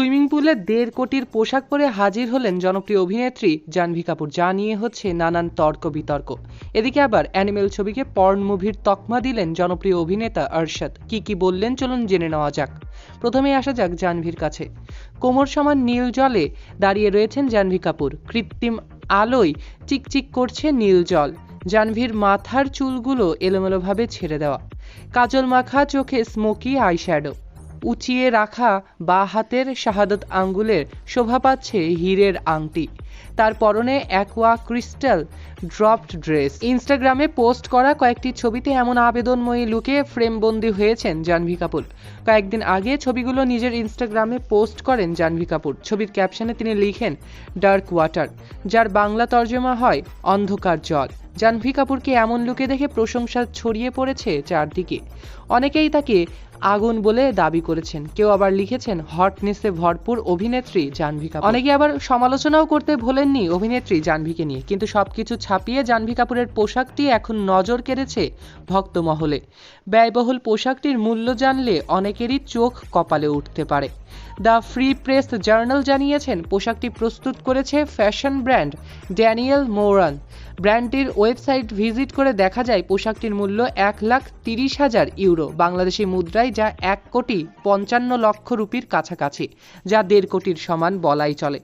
Swimming পুলে দেড় কোটির পোশাক পরে হাজির হলেন জনপ্রিয় অভিনেত্রী জাহ্নবী কাপুর। যা নিয়ে হচ্ছে নানান তর্ক বিতর্ক। এদিকে আবার অ্যানিমেল ছবিকে পর্ন মুভির তকমা দিলেন জনপ্রিয় অভিনেতা আরশাদ। কি কি বললেন চলুন জেনে নেওয়া যাক। প্রথমেই আসা যাক জাহ্নবীর কাছে। কোমর সমান নীল জলে দাঁড়িয়ে রয়েছেন জাহ্নবী কাপুর। কৃত্রিম আলোয় চিকচিক করছে নীল জল। জাহ্নবীর মাথার চুলগুলো এলোমেলোভাবে ছেড়ে দেওয়া। কাজল মাখা চোখে স্মোকি আইশ্যাডো। উঁচিয়ে রাখা বা হাতের শাহাদত আঙ্গুলের শোভা পাচ্ছে হীরের আংটি। তার পরনে অ্যাকোয়া ক্রিস্টাল ড্রপড ড্রেস। ইনস্টাগ্রামে পোস্ট করা কয়েকটি ছবিতে এমন আবেদনময়ী লুকে ফ্রেমবন্দি হয়েছেন জাহ্নবী কাপুর। কয়েকদিন আগে ছবিগুলো নিজের ইনস্টাগ্রামে পোস্ট করেন জাহ্নবী কাপুর। ছবির ক্যাপশনে তিনি লিখেন, ডার্ক ওয়াটার যার বাংলা তর্জমা হয়, অন্ধকার জল জাহ্নবী কাপুরকে এমন লুকে দেখে প্রশংসা ছড়িয়ে পড়েছে চারদিকে। অনেকেই তাকে আগুন বলে দাবি করেছেন। কেউ আবার লিখেছেন, হটনেসে ভরপুর অভিনেত্রী জাহ্নবী কাপুর। অনেকে আবার সমালোচনাও করতে ভোলেননি অভিনেত্রী জাহ্নবীকে নিয়ে। কিন্তু সবকিছু ছাপিয়ে জাহ্নবী কাপুরের পোশাকটি এখন নজর কেড়েছে ভক্ত মহলে। ব্যয়বহুল পোশাকটির মূল্য জানলে অনেকেরই চোখ কপালে উঠতে পারে। দ্য ফ্রি প্রেস জার্নাল জানিয়েছেন, পোশাকটি প্রস্তুত করেছে ফ্যাশন ব্র্যান্ড ড্যানিয়েল মোরান। ব্র্যান্ডটির ওয়েবসাইট ভিজিট করে দেখা যায় পোশাকটির মূল্য এক লাখ তিরিশ হাজার ইউরো। বাংলাদেশি মুদ্রায় যা এক কোটি পঞ্চান্ন লক্ষ রুপির কাছাকাছি, যা দেড় কোটির সমান বলাই চলে।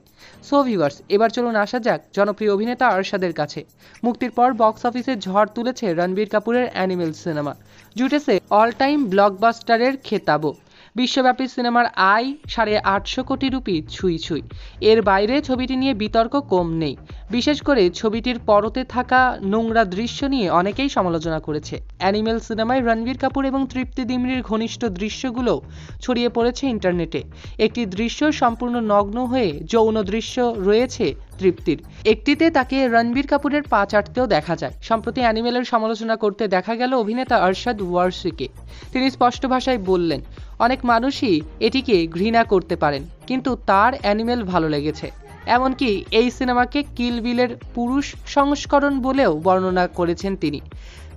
সো ভিউয়ার্স এবার চলুন আসা যাক জনপ্রিয় অভিনেতা আরশাদের কাছে। মুক্তির পর বক্স অফিসে ঝড় তুলেছে রণবীর কাপুরের অ্যানিমেল সিনেমা। জুটেছে অল টাইম ব্লকবাস্টারের খেতাবও। বিশ্বব্যাপী সিনেমার আয় সাড়ে আটশো কোটি রুপি ছুঁই ছুঁই। এর বাইরে ছবিটি নিয়ে বিতর্ক কম নেই। বিশেষ করে ছবিটির পরতে থাকা নোংরা দৃশ্য নিয়ে অনেকেই সমালোচনা করেছে। অ্যানিমেল সিনেমায় রণবীর কাপুর এবং তৃপ্তি দিমরির ঘনিষ্ঠ দৃশ্যগুলো ছড়িয়ে পড়েছে ইন্টারনেটে। একটি দৃশ্য সম্পূর্ণ নগ্ন হয়ে যৌন দৃশ্য রয়েছে তৃপ্তির। একটিতে তাকে রণবীর কাপুরের পা চাটতেও দেখা যায়। সম্প্রতি অ্যানিমেলের সমালোচনা করতে দেখা গেল অভিনেতা অরশাদ ওয়ারসিকে। তিনি স্পষ্ট ভাষায় বললেন, অনেক মানুষই এটিকে ঘৃণা করতে পারেন, কিন্তু তার অ্যানিমেল ভালো লেগেছে। এমনকি এই সিনেমাকে কিল বিলের পুরুষ সংস্করণ বলেও বর্ণনা করেছেন তিনি।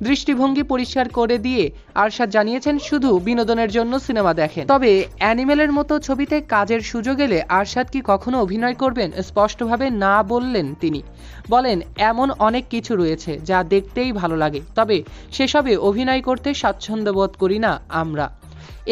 দৃষ্টিভঙ্গি পরিষ্কার করে দিয়ে আরশাদ জানিয়েছেন, শুধু বিনোদনের জন্য সিনেমা দেখেন। তবে অ্যানিমেলের মতো ছবিতে কাজের সুযোগ এলে আরশাদ কি কখনো অভিনয় করবেন স্পষ্টভাবে না বললেন তিনি। বলেন, এমন অনেক কিছু রয়েছে যা দেখতেই ভালো লাগে। তবে সেসবে অভিনয় করতে স্বাচ্ছন্দ্য বোধ করি না আমরা।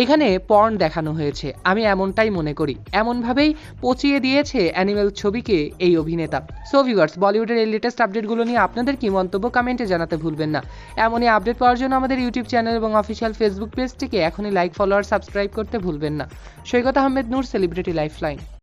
এখানে পর্ন দেখানো হয়েছে। আমি এমনটাই মনে করি। এমনভাবেই পচিয়ে দিয়েছে অ্যানিমেল ছবিকে এই অভিনেতা। সো ভিউয়ার্স বলিউডের এই লেটেস্ট আপডেটগুলো নিয়ে আপনাদের কি মন্তব্য কমেন্টে জানাতে ভুলবেন না। এমনই আপডেট পাওয়ার জন্য আমাদের ইউটিউব চ্যানেল এবং অফিসিয়াল ফেসবুক পেজটিকে এখনই লাইক ফলো আর সাবস্ক্রাইব করতে ভুলবেন না। Saikat Ahmed, Noor celebrity lifeline